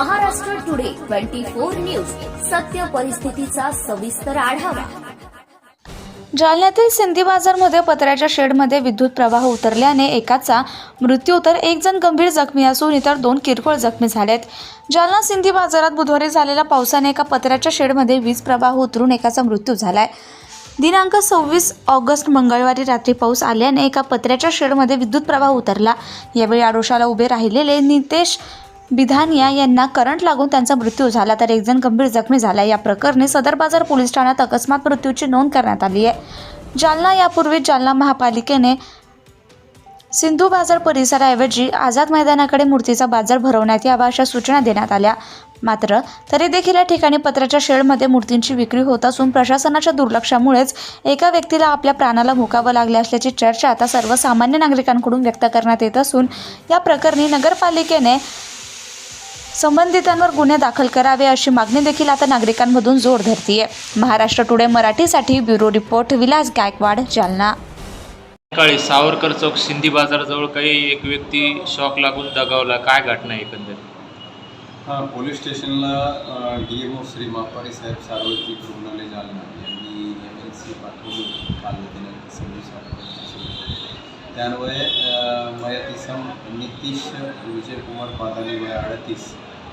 Maharashtra today twenty four news. सत्य परिस्थितीचा सविस्तर आढावा. जालन्यातील सिंधी बाजारमध्ये पत्र्याच्या शेडमध्ये विद्युत प्रवाह उतरल्याने एकाचा मृत्यू तर एक जण गंभीर जखमी असून इतर दोन किरकोळ जखमी झालेत. जालना सिंधी बाजारात बुधवारी झालेल्या पावसाने एका पत्र्याच्या शेडमध्ये वीज प्रवाह उतरून एकाचा मृत्यू झालाय. दिनांक सव्वीस ऑगस्ट मंगळवारी रात्री पाऊस आल्याने एका पत्र्याच्या शेडमध्ये विद्युत प्रवाह उतरला. यावेळी आडोशाला उभे राहिलेले नितेश बिधानिया यांना करंट लागून त्यांचा मृत्यू झाला तर एकजण गंभीर जखमी झाला. या प्रकरणी सदर बाजार पोलीस ठाण्यात अकस्मात मृत्यूची नोंद करण्यात आली आहे. जालना यापूर्वी जालना महापालिकेने सिंधू बाजार परिसराऐवजी आझाद मैदानाकडे मूर्तीचा बाजार भरवण्यात यावा अशा सूचना देण्यात आल्या. मात्र तरी देखील या ठिकाणी पत्राच्या शेडमध्ये मूर्तींची विक्री होत असून प्रशासनाच्या दुर्लक्षामुळेच एका व्यक्तीला आपल्या प्राणाला मुकावं लागले असल्याची चर्चा आता सर्वसामान्य नागरिकांकडून व्यक्त करण्यात येत असून या प्रकरणी नगरपालिकेने संबंधितांवर गुन्हे दाखल करावे अशी मागणी देखील आता नागरिकांमधून जोर धरतीये. महाराष्ट्र टुडे मराठीसाठी ब्युरो रिपोर्ट विलास गायकवाड जालना. सकाळी सावरकर चौक सिंधी बाजाराजवळ काही एक व्यक्ती शॉक लागून दगावला. काय घटना आहे एकंदरीत? हां पोलीस स्टेशनला D M O Shri Mapari साहेब सार्वत्रिक रुग्णालय जालना यांनी एम एल सी पाठवली काल दिनांक सव्वीस ऑक्टोबरची त्यान्वये मयत इसम नितीश विजयकुमार पादानी वय अडतीस.